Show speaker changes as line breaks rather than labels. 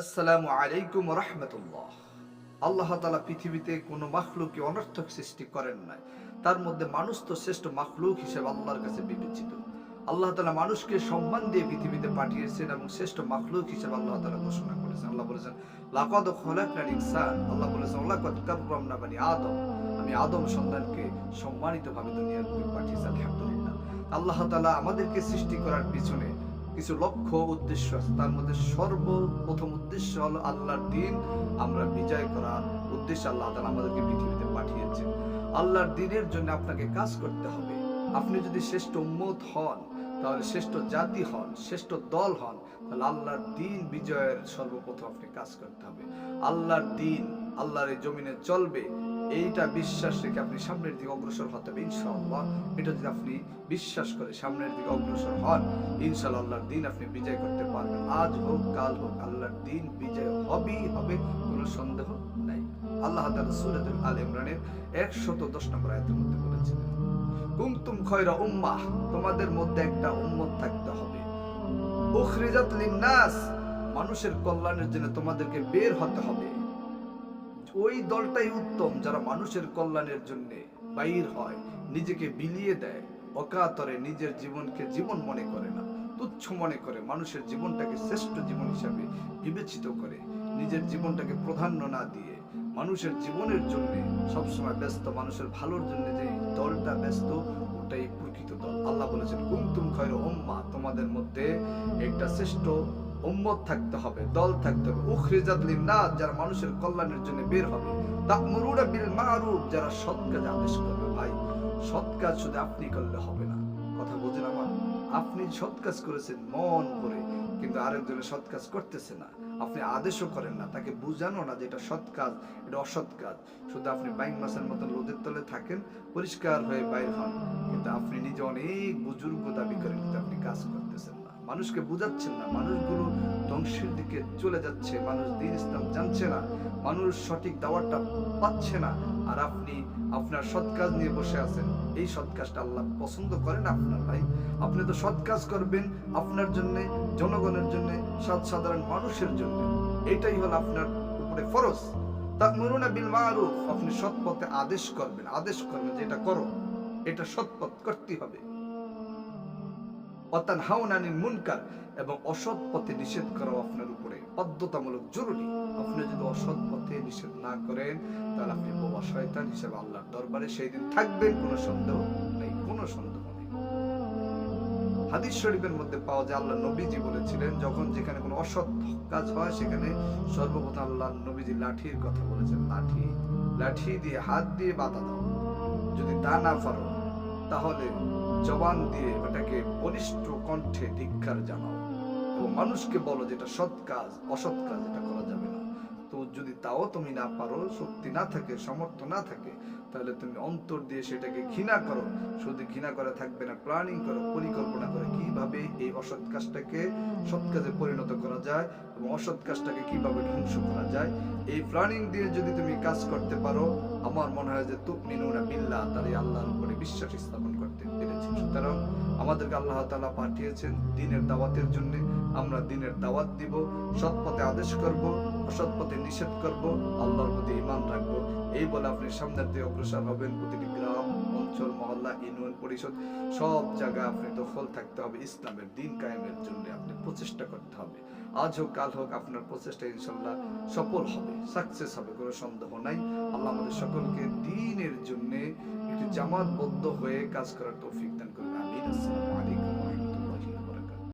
আসসালামু আলাইকুম রহমতুল্লাহ। আল্লাহ তালা পৃথিবীতে কোনো মাখলুককে অনর্থক সৃষ্টি করেন নাই। তার মধ্যে মানুষ তো শ্রেষ্ঠ মাখলুক হিসেবে আল্লাহর কাছে বিবেচিত। আল্লাহ তালা মানুষকে সম্মান দিয়ে পৃথিবীতে পাঠিয়েছেন এবং শ্রেষ্ঠ মাখলুক হিসেবে আল্লাহ তালা ঘোষণা করেছেন। আল্লাহ বলেছেন, লাকাদ খলাকনাল ইনসান। আল্লাহ বলেছেন, লাকাদ আদম। আমি আদম সন্তানকে সম্মানিতভাবে দুনিয়ার পাঠিয়েছি, আলহামদুলিল্লাহ। আল্লাহ তালা আমাদেরকে সৃষ্টি করার পিছনে কিছু লক্ষ্য, উদ্দেশ্য আছে। তার মধ্যে সর্বপ্রথম উদ্দেশ্য হলো আল্লাহর দিন আমরা বিজয় করার উদ্দেশ্যে আল্লাহ তালা আমাদেরকে পৃথিবীতে পাঠিয়েছেন। আল্লাহর দিনের জন্য আপনাকে কাজ করতে হবে। আপনি যদি শ্রেষ্ঠ উম্মত হন, তাহলে শ্রেষ্ঠ জাতি হন, শ্রেষ্ঠ দল হন, তাহলে আল্লাহর দিন বিজয়ের সর্বপ্রথম আপনি কাজ করতে হবে। আল্লাহর দিন আল্লাহর এই জমিনে চলবে এইটা বিশ্বাস রেখে আপনি সামনের দিকে অগ্রসর হতে হবে, ইনশাআল্লাহ। এটা যদি আপনি বিশ্বাস করে সামনের দিকে অগ্রসর হন ইনশাআল্লাহ আল্লাহর দিন আপনি বিজয় করতে পারবেন। আজ হোক, কাল হোক, আল্লাহর দিন বিজয় হবেই হবে, কোনো সন্দেহ নাই। আল্লাহ তাআলা সূরাতুল আল ইমরানের 110 নম্বর আয়াতের মধ্যে বলেছিলেন কুনতুম খয়রা উম্মাহ তোমাদের মধ্যে একটা উম্মত থাকতে হবে। উখরিজাত লিন্নাস, মানুষের কল্যাণের জন্য তোমাদেরকে বের হতে হবে। ওই দলটাই উত্তম যারা মানুষের কল্যাণের জন্য বাইর হয়, নিজেকে বিলিয়ে দেয়। অকাতরে নিজের জীবনকে জীবন মনে করে না, তুচ্ছ মনে করে, মানুষের জীবনটাকে শ্রেষ্ঠ জীবন হিসাবে বিবেচিত করে, নিজের জীবনটাকে প্রাধান্য না দিয়ে। মানুষের জীবনের জন্য সবসময় ব্যস্ত, মানুষের ভালোর জন্য যে দলটা ব্যস্ত, ওটাই প্রকৃত দল। আল্লাহ বলেছেন কুমতুম খয়র উম্মা তোমাদের মধ্যে একটা শ্রেষ্ঠ উম্মত থাকতে হবে, দল থাকতে হবে। উখরিজাত লিন্নাস যারা মানুষের কল্যাণের জন্য বের হবে, তা'মুরুনা বিল মা'রুফ যারা সৎ কাজে আদেশ করবে। ভাই, সৎ কাজ শুধু আপনি করলে হবে না। কথা বোঝেন আমার? আপনি সৎ কাজ করেছেন মন করে, কিন্তু আরেকজনের সৎ কাজ করতেছে না। আপনি আদেশও করেন না, তাকে বুঝানো না যে এটা সৎ কাজ, এটা অসৎ কাজ। শুধু আপনি বাইং মাসের মতন রোদের তলে থাকেন, পরিষ্কার হয়ে বাইর হন, কিন্তু আপনি নিজে অনেক বুজুর্গ দাবি করেন, কিন্তু আপনি কাজ করতেছেন মানুষকে বুঝাচ্ছেন না, মানুষগুলো ধ্বংসের দিকে চলে যাচ্ছে, মানুষ দিন ইসলাম জানছে না, মানুষ সঠিক দাওয়াতটা পাচ্ছে না। আর আপনি আপনার সৎ কাজ নিয়ে বসে আছেন, এই সৎ কাজটা আল্লাহ পছন্দ করেন আপনার ভাই। আপনি তো সৎ কাজ করবেন আপনার জন্য, জনগণের জন্য সাধারণ মানুষের জন্য। এটাই হলো আপনার উপরে ফরজ। তা'মুরুনা বিল মা'রুফ। আপনি সৎ পথে আদেশ করবেন আদেশ করবেন যে এটা করো, এটা সৎ পথ করতে হবে। অতান হাউনানিন মুনকার এবং অসৎ পথে নিষেধ করাও আপনার উপরে। বাধ্যতামূলক জরুরি। আপনি যদি অসৎ পথে নিষেধ না করেন, তাহলে আপনি বোবা শয়তান হিসেবে আল্লাহর দরবারে সেই দিন থাকবেন, কোনো সন্দেহ নেই, কোনো সন্দেহ নেই। হাদিস শরীফের মধ্যে পাওয়া যায়, আল্লাহ নবীজি বলেছিলেন, যখন যেখানে কোনো অসৎ কাজ হয়, সেখানে সর্বপ্রথম আল্লাহ নবীজি লাঠির কথা বলেছেন, লাঠি লাঠি দিয়ে, হাত দিয়ে বাধা দাও। যদি তা না পারো তাহলে জবান দিয়ে ওটাকে বলিষ্ঠ কণ্ঠে ধিক্ষার জানাও। এবং মানুষকে বলো যেটা সৎ কাজ, অসৎ কাজ, এটা করা যাবে না। তাও তুমি না পারো, শক্তি না থাকে, সামর্থ্য না থাকে, তাহলে তুমি অন্তর দিয়ে সেটাকে ঘৃণা করো। শুধু ঘৃণা করে থাকবে না প্ল্যানিং করো, পরিকল্পনা করে কীভাবে এই অসৎ কাজটাকে সৎ কাজে পরিণত করা যায় এবং অসৎ কাজটাকে কীভাবে ধ্বংস করা যায়। এই প্ল্যানিং দিয়ে যদি তুমি কাজ করতে পারো, আমার মনে হয় যে তুমিনুনা বিল্লাহ তার এই আল্লাহর উপরে বিশ্বাস স্থাপন করতে পেরেছি সুতরাং আমাদেরকে আল্লাহ তাআলা পাঠিয়েছেন দিনের দাওয়াতের জন্য। আমরা দিনের দাওয়াত দিব সৎ পথে আদেশ করব অসৎ পথে নিষেধ করব, আল্লাহর প্রতি ঈমান রাখব। এই বলে আপনি সামনের দিকে অগ্রসর হবেন। প্রতিটি গ্রাম, অঞ্চল, মহল্লা, ইউনিয়ন, পরিষদ, সব জায়গায় আপনি দখল থাকতে হবে। ইসলামের দিন কায়েমের জন্য আপনি প্রচেষ্টা করতে হবে। আজ হোক, কাল হোক, আপনার প্রচেষ্টা ইনশাল্লাহ সফল হবে, সাকসেস হবে, কোনো সন্দেহ নাই। আল্লাহ আমাদের সকলকে দিনের জন্য জামাতবদ্ধ হয়ে কাজ করার তৌফিক দান করবেন আমিন। আসসালামু আলাইকুম।